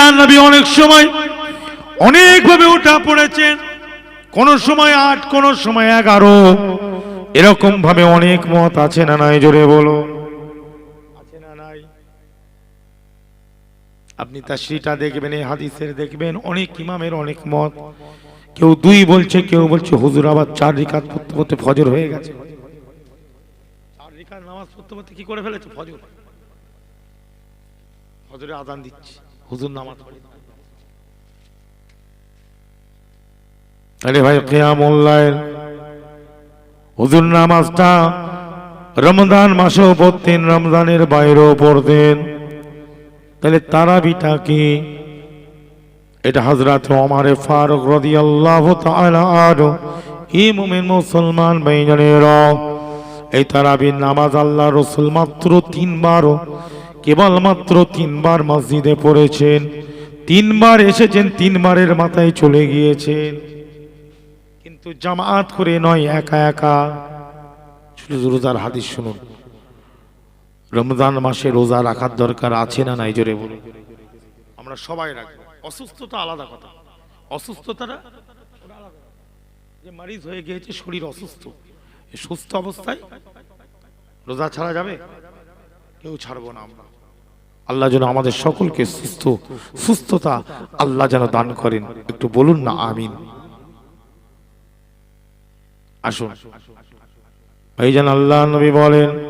আল্লাহ নবী অনেক সময় অনেকভাবে উঠা পড়েছেন। কোন সময় আট, কোন সময় এগারো। এরকম ভাবে অনেক মত আছে না নাই? জোরে বলো। নাই? আপনি তার শ্রীটা দেখবেন, এই হাদিসের দেখবেন, অনেক ইমামের অনেক মত। কেউ দুই বলছে, কেউ বলছে, হুজুর আবার চার রিকাত পড়তে পড়তে ফজর হয়ে গেছে। চার রিকাত নামাজ পড়তে পড়তে কি করে ফেলেছে? ফজর। ফজরে আজান দিচ্ছে। হুজুর নামাজ আরে ভাই কেয়ামুল্লাহের হুজুর নামাজটা রমজান মাসেও পড়তেন রমজানের বাইরেও পড়তেন তাহলে তারাবিটা কি? এটা হজরত ওমারে ফারুক তাআলা আরও এই মুমিন মুসলমান ভাইজানের, এই তারাবির নামাজ আল্লাহ রসুল মাত্র তিনবারও কেবলমাত্র তিনবার মসজিদে পড়েছেন। তিনবার এসেছেন, তিনবারের মাথায় চলে গিয়েছেন। কিন্তু জামাত করে নয়, একা একা। রোজার হাদিস শুনুন। রমজান মাসে রোজা রাখার দরকার আছে না নাই? জোরে বলুন। আমরা সবাই রাখব। অসুস্থতা আলাদা কথা। অসুস্থতাটা। যে মারিজ হয়ে গিয়েছে, শরীর অসুস্থ। সুস্থ অবস্থায় রোজা ছাড়া যাবে? কেউ ছাড়বো না আমরা। আল্লাহ যেন আমাদের সকলকে সুস্থ, সুস্থতা আল্লাহ যেন দান করেন। একটু বলুন না, আমিন। আসুন। ভাইজান আল্লাহ নবী বলেন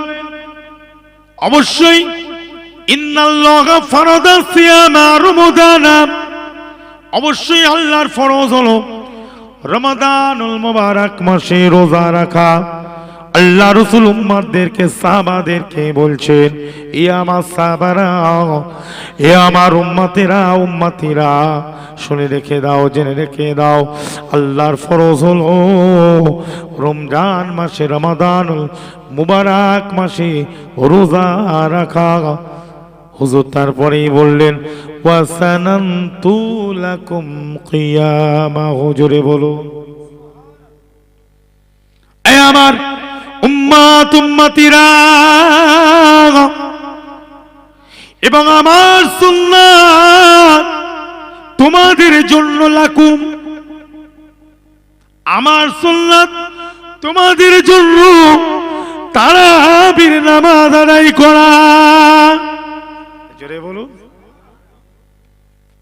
অবশ্যই অবশ্যই আল্লাহর ফরজ হলো রমাদানুল মুবারক মাসে রোজা রাখা। আল্লাহ রসুল উম্মাদেরকে, সাহাবাদেরকে বলছেন, এ আমার সাহাবারা, এ আমার উম্মাতেরা, উম্মাতিরা, শুনে রেখে দাও, জেনে রেখে দাও, আল্লাহর ফরজ হলো রমজান মাসে, রমাদানুল মুবারক মাসে রোজা রাখা। হুজুর তারপরেই বললেন, ওয়াসানান্তু লাকুম কিয়ামা। হুজুরে বলুন আমার উম্মাত উম্মাতিরা। এবং আমার সুন্নাত তোমাদের জন্য লাকুম। আমার সুন্নাত তোমাদের জন্য তারাবির নামাজ আদায় করা। জোরে বলুন।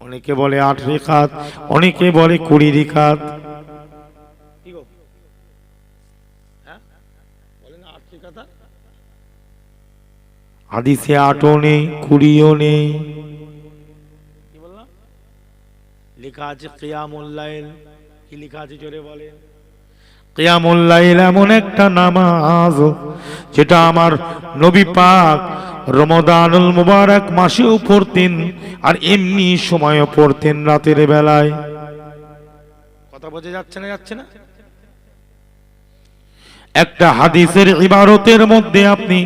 অনেকে বলে আট রেখাত অনেকে বলে কুড়ি রেখাত হাদিসে আটও নেই কুড়িও নেই। লেখা আছে কেয়ামুল্লাইল কি লেখা আছে জোরে বলে কেয়ামুল্লাইল এমন একটা নামাজ যেটা আমার নবী পাক রমদানুল মুবারক মাসেও পড়তেন আর এমনি সময়ও পড়তেন রাতের বেলায়। কথা বোঝা যাচ্ছে না যাচ্ছে না? একটা হাদিসের ইবারতের মধ্যে আপনি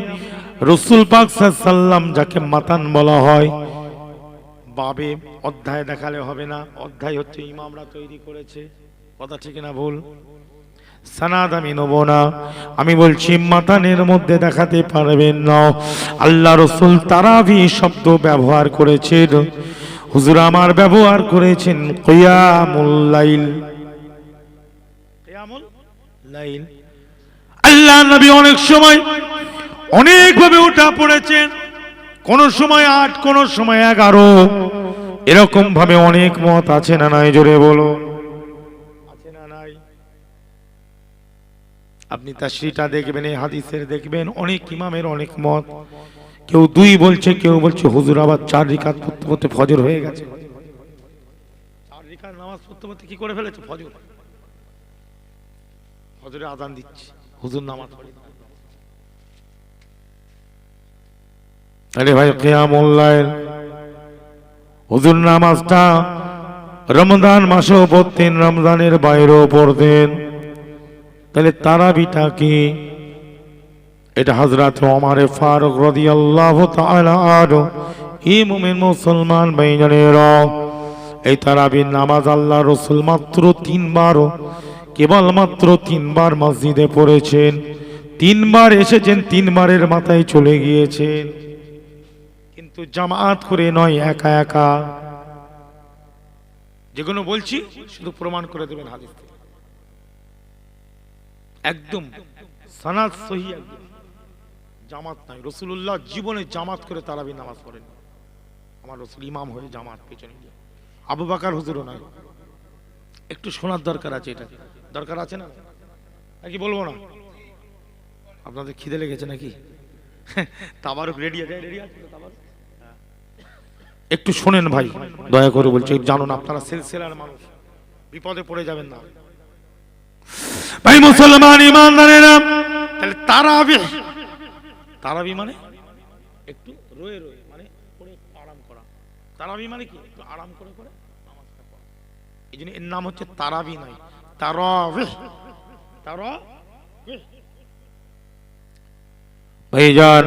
রসুল পাক সাল্লাম যাকে মাতান বলা হয়, বাবে অধ্যায় দেখালে হবে না। অধ্যায় হচ্ছে ইমামরা তৈরি করেছে। কথা ঠিক না ভুল? সানাদ আমি নেব না। আমি বলছি, মাতানের মধ্যে দেখাতে পারবেন না। আল্লাহ রসুল তারাভি শব্দ ব্যবহার করেছেন। হুজুর আমার ব্যবহার করেছেন কিয়ামুল লাইল। লাইল। আল্লাহ নবী অনেক সময় অনেকভাবে উঠা পড়েছেন। কোন সময় আট, কোন সময় এগারো। এরকম ভাবে অনেক মত আছে না নাই? জোরে বলো। আপনি তার শ্রীটা দেখবেন, এই হাদিসের দেখবেন, অনেক ইমামের অনেক মত। কেউ দুই বলছে, কেউ বলছে, হুজুর আবার চার রিকাত পড়তে পড়তে ফজর হয়ে গেছে। চার রিকাত নামাজ পড়তে পড়তে কি করে ফেলেছে? ফজর। ফজরে দিচ্ছে। হুজুর নামাজ পড়ে আরে ভাই কেয়ামুল্লাহের হুজুর নামাজটা রমজান মাসেও পড়তেন রমজানের বাইরেও পড়তেন তাহলে তারাবিটা কি? এটা হজরত ওমারে ফারুক রাদিয়াল্লাহু আল্লাহ এই মুমিন মুসলমান ভাইজানেরা এই তারাবির নামাজ আল্লাহ রসুল মাত্র তিনবার কেবল মাত্র তিনবার মসজিদে পড়েছেন। তিনবার এসেছেন, তিনবারের মাথায় চলে গিয়েছেন। কিন্তু জামাত করে নয়, একা একা। যেগুলো বলছি, শুধু প্রমাণ করে দেবেন হাদিস একদম সানাদ সহি একদম। জামাত নাই। রসুল্লাহ জীবনে জামাত করে তারাবি নামাজ পড়েন। আমার রসুল ইমাম হয়ে জামাত পেছনে গিয়ে। আবু বাকার হুজুরও নাই। একটু শোনার দরকার আছে এটা। দরকার আছে না? নাকি বলব না? আপনাদের খিদে লেগেছে নাকি? তাবারক রেডি রেডি আছে তাবারক? একটু শোনেন ভাই, দয়া করে বলছি জানুন, আপনারা সিলসিলার মানুষ। বিপদে পড়ে যাবেন না। ভাই, মুসলমান ইমানদারেরা, তাহলে তারাবি তারাবি মানে? একটু রয়ে রয়ে মানে পড়ে আরাম করা। তারাবি মানে কি? একটু আরাম করে করে নামাজটা পড়া। এই জন্য এর নাম হচ্ছে তারাবি নয় তারাবি তারাবি। ভাইজান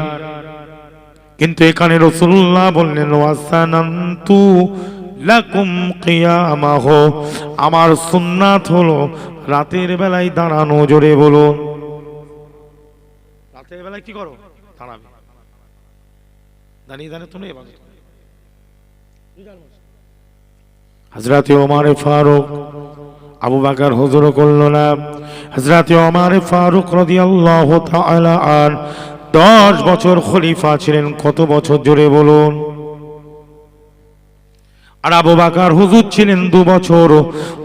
কিন্তু এখানে রসুল্লাহ বললেন, ওয়াসানান্তু লাকুম কিয়ামাহ। আমার সুন্নাত হলো রাতের বেলায় দাঁড়ানো, জোরে বলুন। রাতের বেলায় কি করো? দাঁড়াবে। দাঁড়িয়ে দাঁড়িয়ে তুমি এবার। হজরত ওমারে ফারুক, আবু বাকার হুজুর করল না। হজরত ওমারে ফারুক রাদিয়াল্লাহু তাআলা আর দশ বছর খলিফা ছিলেন, কত বছর জুড়ে বলুন? আর আবু বাকার হুজুর ছিলেন দু বছর,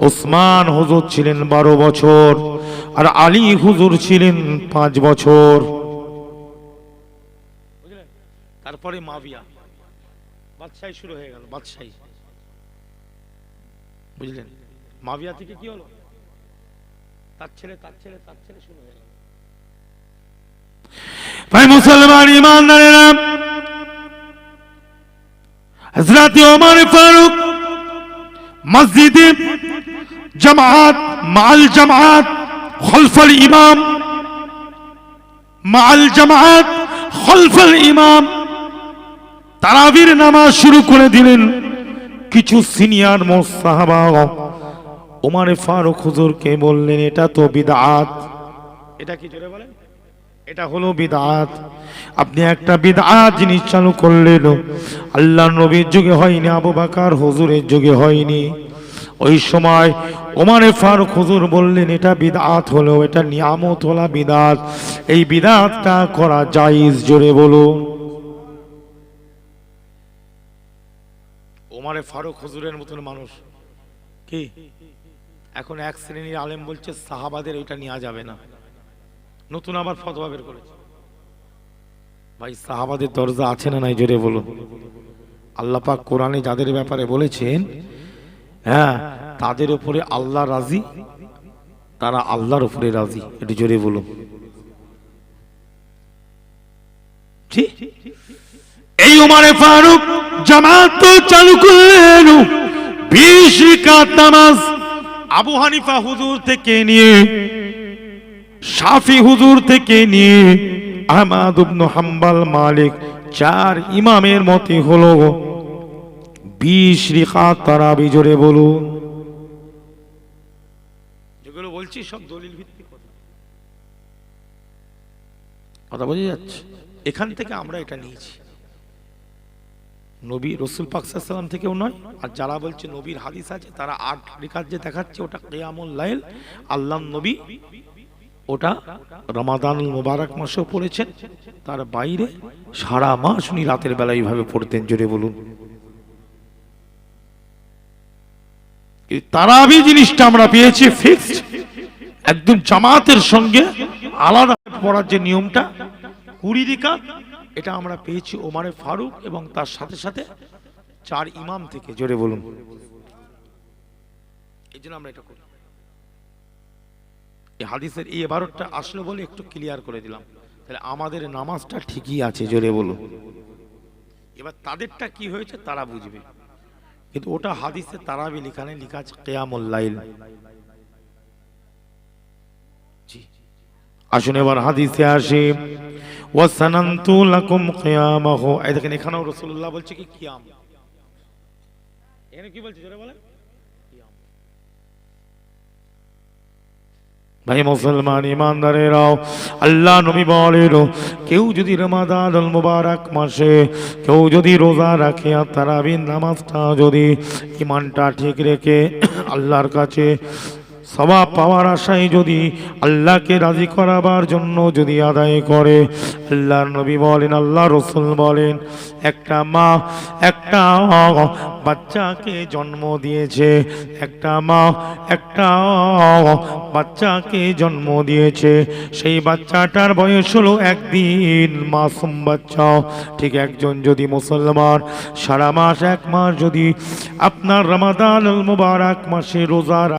ওসমান হুজুর ছিলেন বারো বছর, আর আলী হুজুর ছিলেন পাঁচ বছর। তারপরে মাবিয়া। বাদশাহী শুরু হয়ে গেল, বাদশাহী। বুঝলেন? মাবিয়া থেকে কি হলো? তার ছেলে তার ছেলে তার ছেলে শুরু হয়ে গেল। ভাই, মুসলমান ইমানদারেরা হজরত ওমর ফারুক, মসজিদে জামাত, মাল জামাত, খলফল ইমাম, মাল জামাত, খলফল ইমাম, তারাবির নামাজ শুরু করে দিলেন কিছু সিনিয়র মোস্তাহাবা ওমারে ফারুক হুজুরকে বললেন, এটা তো বিদাত। এটা কি জোরে বলেন? এটা হলো বিদাত। আপনি একটা বিদআত জিনিস চালু করলেন। আল্লাহ নবীর যুগে হয়নি, আবু বাকার হুজুরের যুগে হয়নি। ওই সময় ওমারে ফারুক হুজুর বললেন, এটা বিদাত হলো, এটা নিয়ামত হলা বিদাত। এই বিদাতটা করা জায়েজ, জোরে বলুন। ওমারে ফারুক হুজুরের মতন মানুষ। কি? এখন এক শ্রেণির আলেম বলছে, সাহাবাদের ওইটা নেওয়া যাবে না। নতুন আবার ফতোয়া বের করেছে। ভাই, সাহাবাদের দরজা আছে না নাই? জোরে বলুন। আল্লাহ পাক কোরআনে যাদের ব্যাপারে বলেছেন হ্যাঁ তাদের উপরে আল্লাহ রাজি, তারা আল্লাহর উপরে রাজি। এটি জোরে বলুন। ঠিক এই উমারে ফারুক জামাত চালু করলেন। বিশ রিকাত নামাজ আবু হানিফা হুজুর থেকে নিয়ে শাফি হুজুর থেকে নিয়ে আহমাদ ইবনে হাম্বাল মালিক চার ইমামের মতে হলো বিশ রিকাত তারাবি জোরে বলুন। যেগুলো বলছি সব দলিল ভিত্তিক কথা। কথা বোঝা যাচ্ছে? এখান থেকে আমরা এটা নিয়েছি। নবী রসুল পাকসাল্লাম থেকেও নয় আর যারা বলছে নবীর হাদিস আছে তারা আট রেখার যে দেখাচ্ছে ওটা কেয়ামুল লাইল আল্লাহ নবী ওটা রমাদান মুবারক মাসেও পড়েছেন। তার বাইরে সারা মাস উনি রাতের বেলা এইভাবে পড়তেন, জোরে বলুন। তারাবি জিনিসটা আমরা পেয়েছি ফিক্সড একদম জামাতের সঙ্গে আলাদা পড়ার যে নিয়মটা, কুড়ি রিকাত, এটা আমরা পেয়েছি ওমারে ফারুক এবং তার সাথে সাথে চার ইমাম থেকে, জোরে বলুন। এই জন্য আমরা এটা করি। এই হাদিসের এই এবারটা আসলো বলে একটু ক্লিয়ার করে দিলাম। তাহলে আমাদের নামাজটা ঠিকই আছে, জোরে বলুন। এবার তাদেরটা কি হয়েছে তারা বুঝবে। কিন্তু ওটা হাদিসে তারাবি লিখানে লিখা আছে কেয়ামুল্লাইল। আসুন এবার হাদিসে আসি। ওয়াসানান্তু লাকুম কিয়ামাহু। এই দেখেন, এখানেও রাসূলুল্লাহ বলছে কি কিয়াম? এখানে কি বলছে, জোরে বলেন? ভাই মুসলমান ইমানদারেরাও আল্লাহ নবী বলেন কেউ যদি রমাদান মুবারক মাসে, কেউ যদি রোজা রাখে আর তারাবির নামাজটা যদি ইমানটা ঠিক রেখে, আল্লাহর কাছে সবাব পাওয়ার আশায় যদি আল্লাহকে রাজি করাবার জন্য যদি আদায় করে, আল্লাহর নবী বলেন আল্লাহ রসুল বলেন, একটা মা, একটা বাচ্চাকে জন্ম দিয়েছে, একটা মা, একটা বাচ্চাকে জন্ম দিয়েছে, সেই বাচ্চাটার বয়স হলো একদিন, মাসুম বাচ্চা। ঠিক একজন যদি মুসলমান, সারা মাস এক মাস যদি আপনার রমাদান মুবারক মাসে রোজা